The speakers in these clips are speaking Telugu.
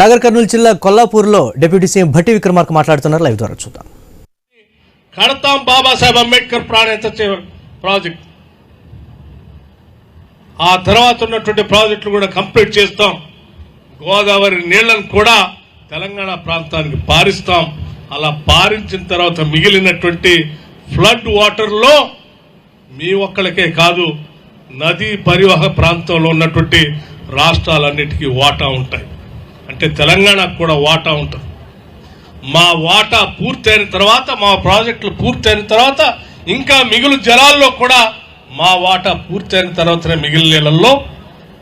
నాగర్ కర్నూలు జిల్లా కొల్లాపూర్లో డిప్యూటీ సీఎం భట్టి విక్రమార్క మాట్లాడుతున్నారు. లైవ్ ద్వారా చూద్దాం. కడతాం బాబాసాహెబ్ అంబేద్కర్ ప్రాణేత ప్రాజెక్ట్. ఆ తర్వాత ఉన్నటువంటి ప్రాజెక్టులు కూడా కంప్లీట్ చేస్తాం. గోదావరి నీళ్ళను కూడా తెలంగాణ ప్రాంతానికి పారిస్తాం. అలా పారించిన తర్వాత మిగిలినటువంటి ఫ్లడ్ వాటర్లో మీ ఒక్కలకే కాదు నదీ పరివాహ ప్రాంతంలో ఉన్నటువంటి రాష్ట్రాలన్నిటికీ వాటా ఉంటాయి. అంటే తెలంగాణకు కూడా వాటా ఉంటుంది. మా వాటా పూర్తయిన తర్వాత మా ప్రాజెక్టులు పూర్తయిన తర్వాత ఇంకా మిగులు జలాల్లో కూడా మా వాటా పూర్తయిన తర్వాతనే మిగిలిన నీళ్ళల్లో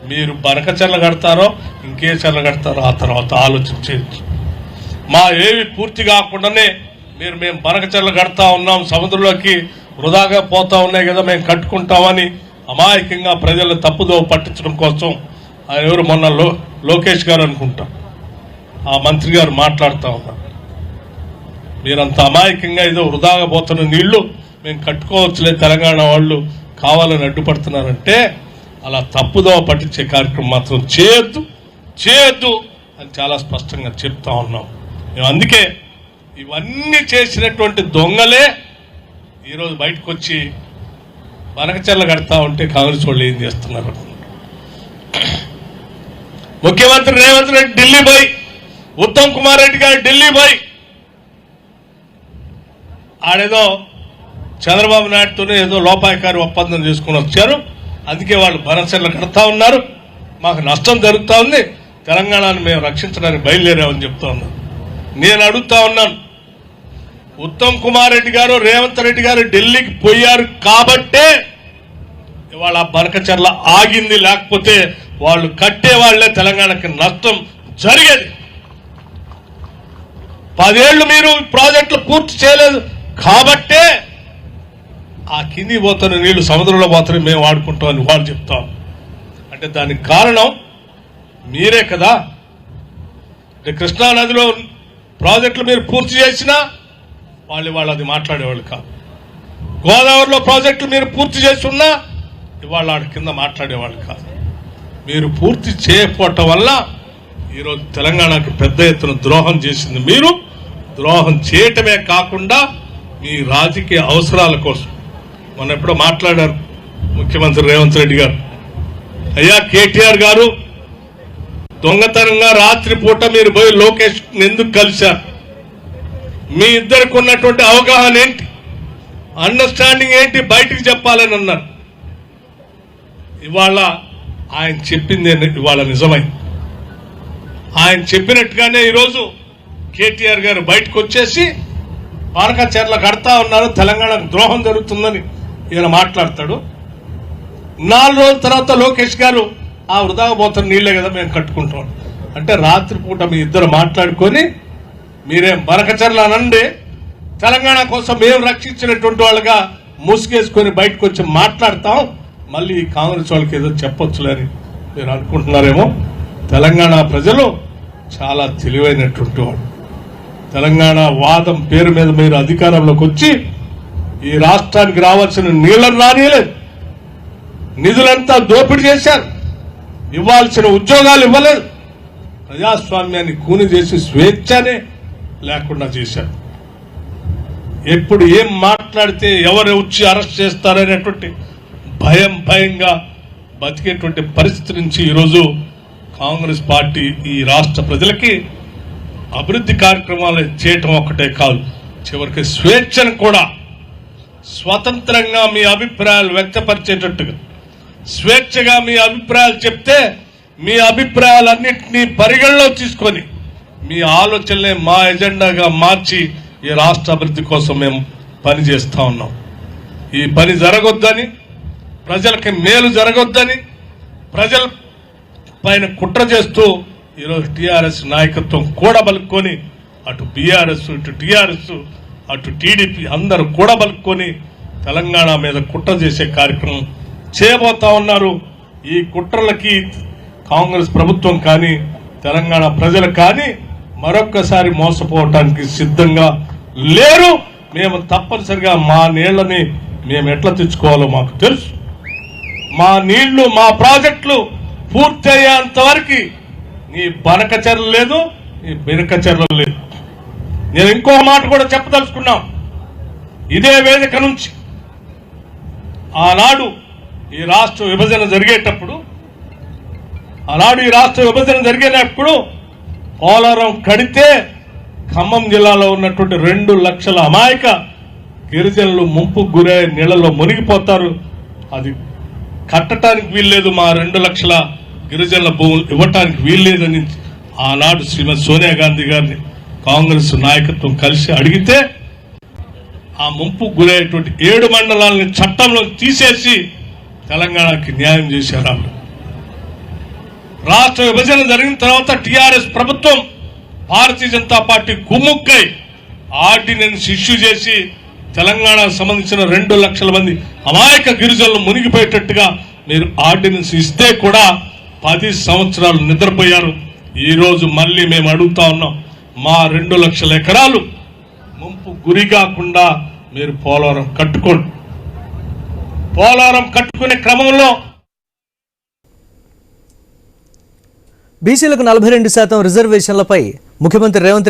మీరు బనక చెల్ల కడతారో ఇంకే చెల్ల కడతారో ఆ తర్వాత ఆలోచన చేయొచ్చు. మా ఏవి పూర్తి కాకుండానే మీరు మేము బనక చెల్ల కడతా ఉన్నాం సముద్రంలోకి వృధాగా పోతా ఉన్నాయి కదా మేము కట్టుకుంటామని అమాయకంగా ప్రజలు తప్పుదో పట్టించడం కోసం ఎవరు మొన్నలో లోకేష్ గారు అనుకుంటా. ఆ మంత్రి గారు మాట్లాడుతూ ఉన్నారు. మీరంత అమాయకంగా ఏదో వృధాగా పోతున్న నీళ్ళు మేము కట్టుకోవచ్చులే తెలంగాణ వాళ్ళు కావాలని అడ్డుపడుతున్నారంటే అలా తప్పుదోవ పట్టించే కార్యక్రమం మాత్రం చేయొద్దు చేయొద్దు అని చాలా స్పష్టంగా చెప్తా ఉన్నాం. మేము అందుకే ఇవన్నీ చేసినటువంటి దొంగలే ఈరోజు బయటకు వచ్చి బనకచెల్ల కడతా ఉంటే కాంగ్రెస్ వాళ్ళు ఏం చేస్తున్నారు? ముఖ్యమంత్రి రేవంత్ రెడ్డి ఢిల్లీ పోయి ఉత్తమ్ కుమార్ రెడ్డి గారు ఢిల్లీ పోయి ఆడేదో చంద్రబాబు నాయుడుతోనే ఏదో లోపాయకారి ఒప్పందం తీసుకుని వచ్చారు. అందుకే వాళ్ళు భరసెలు కడతా ఉన్నారు. మాకు నష్టం జరుగుతూ ఉంది. తెలంగాణను మేము రక్షించడానికి బయలుదేరామని చెప్తా ఉన్నాను నేను అడుగుతా ఉన్నాను ఉత్తమ్ కుమార్ రెడ్డి గారు రేవంత్ రెడ్డి గారు ఢిల్లీకి పోయారు కాబట్టే ఇవాళ ఆ బనకచర్ల ఆగింది. లేకపోతే వాళ్ళు కట్టే వాళ్ళే తెలంగాణకి నష్టం జరిగేది. పదేళ్ళు మీరు ప్రాజెక్టులు పూర్తి చేయలేదు కాబట్టే ఆ కింది పోతున్న నీళ్ళు సముద్రంలో పోతున్న మేము వాడుకుంటామని వాళ్ళు చెప్తాం అంటే దానికి కారణం మీరే కదా. అంటే కృష్ణా నదిలో ప్రాజెక్టులు మీరు పూర్తి చేసినా వాళ్ళు వాళ్ళు అది మాట్లాడేవాళ్ళు కాదు. గోదావరిలో ప్రాజెక్టులు మీరు పూర్తి చేసి ఉన్నా ఇవాళ ఆడ కింద మాట్లాడేవాళ్ళు కాదు. మీరు పూర్తి చేయకపోవటం వల్ల ఈరోజు తెలంగాణకి పెద్ద ఎత్తున ద్రోహం చేసింది మీరు. ద్రోహం చేయటమే కాకుండా మీ రాజకీయ అవసరాల కోసం. మొన్న ఎప్పుడో మాట్లాడారు ముఖ్యమంత్రి రేవంత్ రెడ్డి గారు. అయ్యా కేటీఆర్ గారు దొంగతనంగా రాత్రిపూట మీరు పోయి లోకేష్ ఎందుకు కలిశారు? మీ ఇద్దరికి ఉన్నటువంటి అవగాహన ఏంటి? అండర్స్టాండింగ్ ఏంటి? బయటికి చెప్పాలని అన్నారు. ఇవాళ ఆయన చెప్పింది ఇవాళ నిజమైంది ఆయన చెప్పినట్టుగానే ఈరోజు కేటీఆర్ గారు బయటకు వచ్చేసి పానకచర్ల కడతా ఉన్నారు తెలంగాణకు ద్రోహం జరుగుతుందని ఈయన మాట్లాడతాడు. నాలుగు రోజుల తర్వాత లోకేష్ గారు ఆ వృధాగా పోతున్న నీళ్ళే కదా మేము కట్టుకుంటాం. అంటే రాత్రిపూట మీ ఇద్దరు మాట్లాడుకొని మీరేం బనకచర్ల అనండి తెలంగాణ కోసం మేము రక్షించినటువంటి వాళ్ళగా ముసుగేసుకొని బయటకు వచ్చి మాట్లాడతాం. మళ్ళీ కాంగ్రెస్ వాళ్ళకి ఏదో చెప్పొచ్చులని మీరు అనుకుంటున్నారేమో. తెలంగాణ ప్రజలు చాలా తెలివైనటువంటి వాడు తెలంగాణ వాదం పేరు మీద మీరు అధికారంలోకి వచ్చి ఈ రాష్ట్రానికి రావాల్సిన నీళ్ళను రానియలేదు. నిధులంతా దోపిడీ చేశారు. ఇవ్వాల్సిన ఉద్యోగాలు ఇవ్వలేదు. ప్రజాస్వామ్యాన్ని కూని చేసి స్వేచ్ఛనే లేకుండా చేశారు. ఎప్పుడు ఏం మాట్లాడితే ఎవరు వచ్చి అరెస్ట్ చేస్తారనేటువంటి భయం భయంగా బతికేటువంటి పరిస్థితి నుంచి ఈరోజు కాంగ్రెస్ పార్టీ ఈ రాష్ట్ర ప్రజలకి అభివృద్ధి కార్యక్రమాలు చేయటం ఒక్కటే కాదు చివరికి స్వేచ్ఛను కూడా స్వతంత్రంగా మీ అభిప్రాయాలు వ్యక్తపరిచేటట్టుగా స్వేచ్ఛగా మీ అభిప్రాయాలు చెప్తే మీ అభిప్రాయాలన్నింటినీ పరిగణలో తీసుకొని మీ ఆలోచనలే మా ఎజెండాగా మార్చి ఈ రాష్ట్ర అభివృద్ధి కోసం మేము పని చేస్తూ ఉన్నాం. ఈ పని జరగొద్దని ప్రజలకి మేలు జరగొద్దని ప్రజల పైన కుట్ర చేస్తూ ఈరోజు టీఆర్ఎస్ నాయకత్వం కూడా బలుక్కొని అటు బీఆర్ఎస్ ఇటు టీఆర్ఎస్ అటు టీడీపీ అందరూ కూడా బలుక్కొని తెలంగాణ మీద కుట్ర చేసే కార్యక్రమం చేయబోతా ఉన్నారు. ఈ కుట్రలకి కాంగ్రెస్ ప్రభుత్వం కానీ తెలంగాణ ప్రజలు కానీ మరొక్కసారి మోసపోవటానికి సిద్ధంగా లేరు. మేము తప్పనిసరిగా మా నీళ్ళని మేము ఎట్లా తెచ్చుకోవాలో మాకు తెలుసు. మా నీళ్ళు మా ప్రాజెక్టులు పూర్తి అయ్యేంత వరకు నీ బనకచర్ల లేదు నీ బెనకచర్ల లేదు. నేను ఇంకో మాట కూడా చెప్పదలుచుకున్నాం. ఇదే వేదిక నుంచి ఆనాడు ఈ రాష్ట్ర విభజన జరిగేటప్పుడు ఆనాడు ఈ రాష్ట్ర విభజన జరిగేటప్పుడు పోలవరం కడితే ఖమ్మం జిల్లాలో ఉన్నటువంటి రెండు లక్షల అమాయక గిరిజనులు ముంపు గురై నీళ్ళలో మునిగిపోతారు. అది కట్టడానికి వీల్లేదు మా రెండు లక్షల గిరిజనుల భూములు ఇవ్వటానికి వీల్లేదని ఆనాడు శ్రీమతి సోనియా గాంధీ గారిని కాంగ్రెస్ నాయకత్వం కలిసి అడిగితే ఆ ముంపు గురయ్యేటువంటి ఏడు మండలాలని చట్టంలో తీసేసి తెలంగాణకి న్యాయం చేశారు ఆవిడ. రాష్ట్ర విభజన జరిగిన తర్వాత టిఆర్ఎస్ ప్రభుత్వం భారతీయ జనతా పార్టీ కుమ్ముక్కై ఆర్డినెన్స్ ఇష్యూ చేసి తెలంగాణకు సంబంధించిన రెండు లక్షల మంది అమాయక గిరిజనులు మునిగిపోయేటట్టుగా మీరు ఆర్డినెన్స్ ఇస్తే కూడా పది సంవత్సరాలు నిద్రపోయారు. ఈ రోజు మళ్ళీ మేము అడుగుతా ఉన్నాం మా రెండు లక్షల ఎకరాలు ముంపు గురి కాకుండా మీరు పోలవరం కట్టుకోండి. పోలవరం కట్టుకునే క్రమంలో బీసీలకు నలభై రెండు శాతం రిజర్వేషన్లపై ముఖ్యమంత్రి రేవంత్